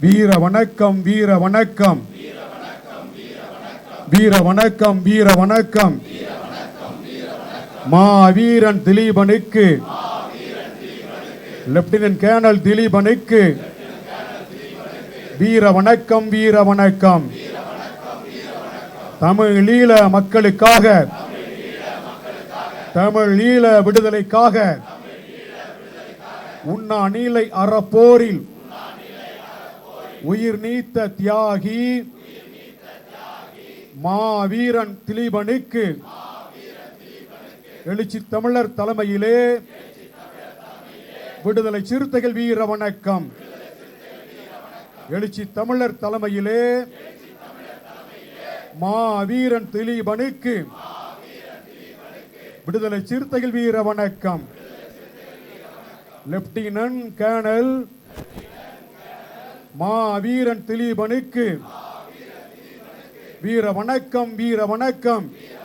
வீர வணக்கம் வீர வணக்கம். வீர வணக்கம் வீர வணக்கம். மா வீரன் திலீபனுக்கு. Lieutenant colonel திலீபனுக்கு. வீர வணக்கம் வீர வணக்கம். தமிழ் ஈழ மக்களுக்காக. தமிழ் ஈழ விடுதலைக்காக. உண்ணா நீலை அறப்போரில். உயிர் நீத்த தியாகி மாவீரன் திலீபனுக்கு எழுச்சி தமிழர் தலைமையிலே விடுதலை சிறுத்தைகள் வீர வணக்கம். எழுச்சி தமிழர் தலைமையிலே மாவீரன் திலீபனுக்கு விடுதலை சிறுத்தைகள் வீர வணக்கம். லெப்டினன்ட் கேர்னல் மா வீரன் திலீபனுக்கு. வீர வணக்கம் வீர வணக்கம்